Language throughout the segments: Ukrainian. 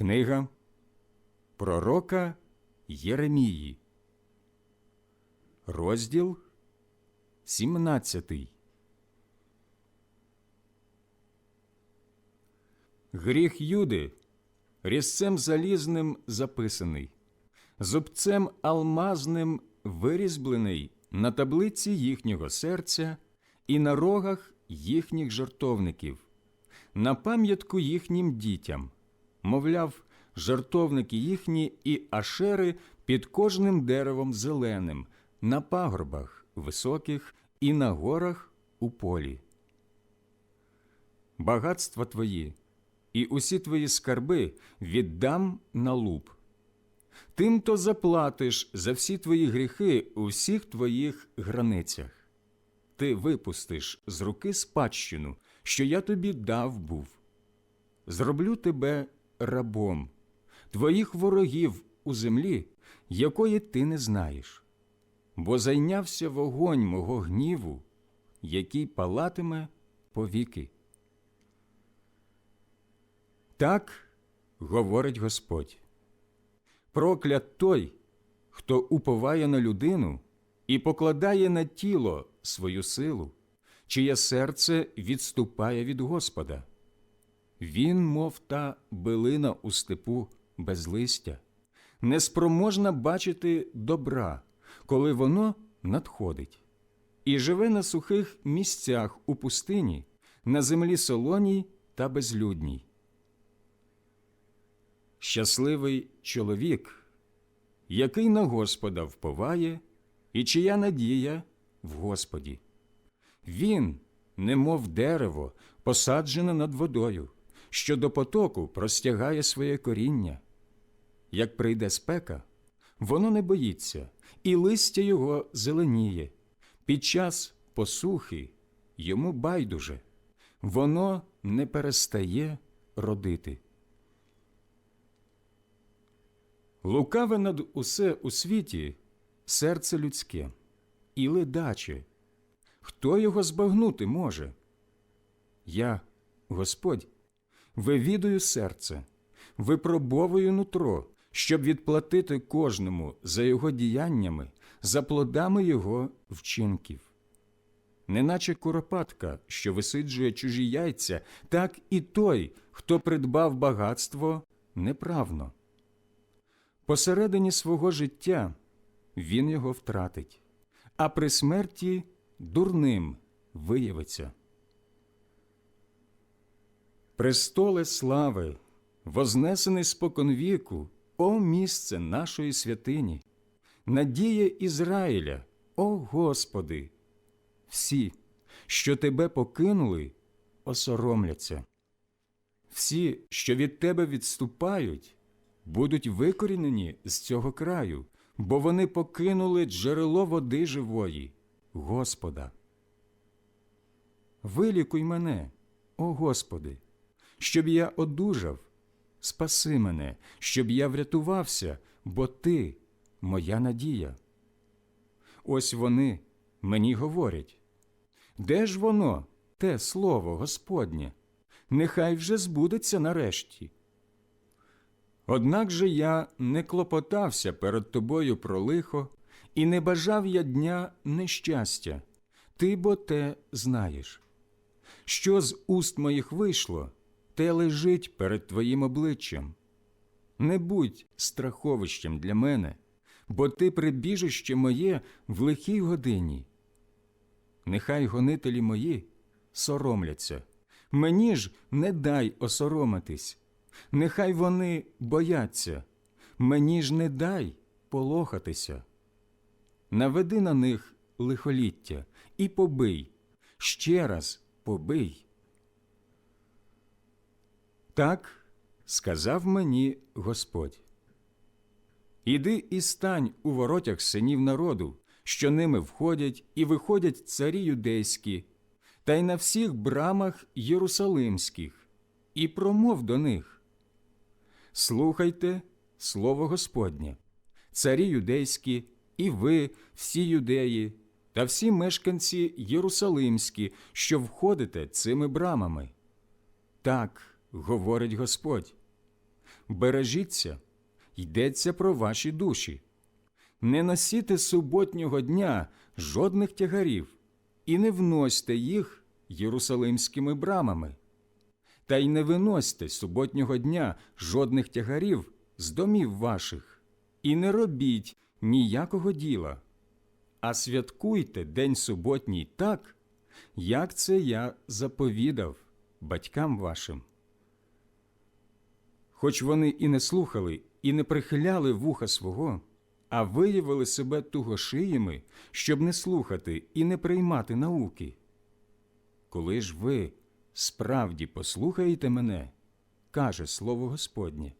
Книга Пророка Єремії, розділ 17. Гріх Юди різцем залізним записаний, зубцем алмазним вирізблений на таблиці їхнього серця і на рогах їхніх жартовників, на пам'ятку їхнім дітям, мовляв, жартовники їхні і ашери під кожним деревом зеленим, на пагорбах високих і на горах у полі. Багатства твої і усі твої скарби віддам на луп. Тим то заплатиш за всі твої гріхи у всіх твоїх границях. Ти випустиш з руки спадщину, що я тобі дав був. Зроблю тебе рабом, твоїх ворогів у землі, якої ти не знаєш, бо зайнявся вогонь мого гніву, який палатиме повіки. Так говорить Господь. Проклят той, хто уповає на людину і покладає на тіло свою силу, чиє серце відступає від Господа. Він, мов та билина у степу без листя, неспроможна бачити добра, коли воно надходить, і живе на сухих місцях у пустині, на землі солоній та безлюдній. Щасливий чоловік, який на Господа вповає, і чия надія в Господі. Він, немов дерево, посаджене над водою, що до потоку простягає своє коріння. Як прийде спека, воно не боїться, і листя його зеленіє. Під час посухи йому байдуже, воно не перестає родити. Лукаве над усе у світі серце людське і ледаче. Хто його збагнути може? Я, Господь, вивідую серце, випробовую нутро, щоб відплатити кожному за його діяннями, за плодами його вчинків. Неначе куропатка, що висиджує чужі яйця, так і той, хто придбав багатство неправно. Посередині свого життя він його втратить, а при смерті дурним виявиться. Престоле слави, вознесений споконвіку, о місце нашої святині, надія Ізраїля, о Господи, всі, що тебе покинули, осоромляться. Всі, що від тебе відступають, будуть викорінені з цього краю, бо вони покинули джерело води живої, Господа. Вилікуй мене, о Господи, щоб я одужав, спаси мене, щоб я врятувався, бо Ти моя надія. Ось вони мені говорять де ж воно, те слово Господнє? Нехай вже збудеться нарешті. Однак же я не клопотався перед тобою про лихо, і не бажав я дня нещастя, ти бо те знаєш. Що з уст моїх вийшло, те лежить перед твоїм обличчям. Не будь страховищем для мене, бо ти прибіжище моє в лихій годині. Нехай гонителі мої соромляться, мені ж не дай осоромитись. Нехай вони бояться, мені ж не дай полохатися. Наведи на них лихоліття і побий, ще раз побий. Так сказав мені Господь. Іди і стань у воротях синів народу, що ними входять і виходять царі юдейські, та й на всіх брамах єрусалимських, і промов до них. Слухайте слово Господнє, царі юдейські, і ви, всі юдеї, та всі мешканці Єрусалимські, що входите цими брамами. Так говорить Господь. бережіться, йдеться про ваші душі. Не носіте суботнього дня жодних тягарів і не вносьте їх єрусалимськими брамами. Та й не виносьте суботнього дня жодних тягарів з домів ваших, і не робіть ніякого діла, а святкуйте день суботній так, як це я заповідав батькам вашим. Хоч вони і не слухали, і не прихиляли вуха свого, а виявили себе тугошиїми, щоб не слухати і не приймати науки. Коли ж ви справді послухаєте мене, каже слово Господнє,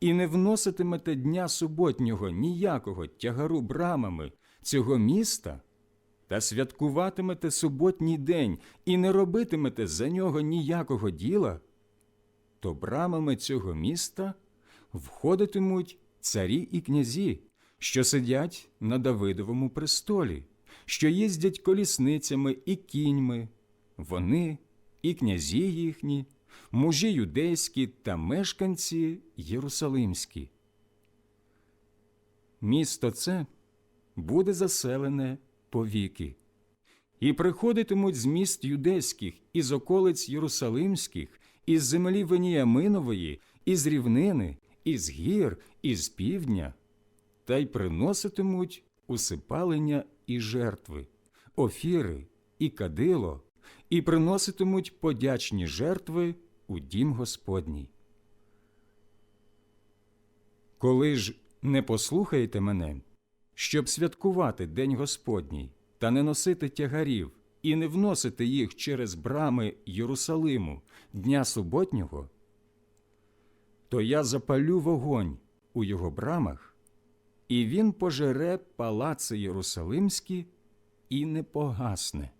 і не вноситимете дня суботнього ніякого тягару брамами цього міста, та святкуватимете суботній день і не робитимете за нього ніякого діла, то брамами цього міста входитимуть царі і князі, що сидять на Давидовому престолі, що їздять колісницями і кіньми, вони і князі їхні, мужі юдейські та мешканці Єрусалимські. Місто це буде заселене повіки. І приходитимуть з міст юдейських, із околиць Єрусалимських, із землі Веніяминової, із рівнини, із гір, із півдня, та й приноситимуть усипалення і жертви, офіри і кадило, і приноситимуть подячні жертви у дім Господній. Коли ж не послухаєте мене, щоб святкувати День Господній та не носити тягарів і не вносити їх через брами Єрусалиму дня суботнього, то я запалю вогонь у його брамах, і він пожере палаци Єрусалимські і не погасне.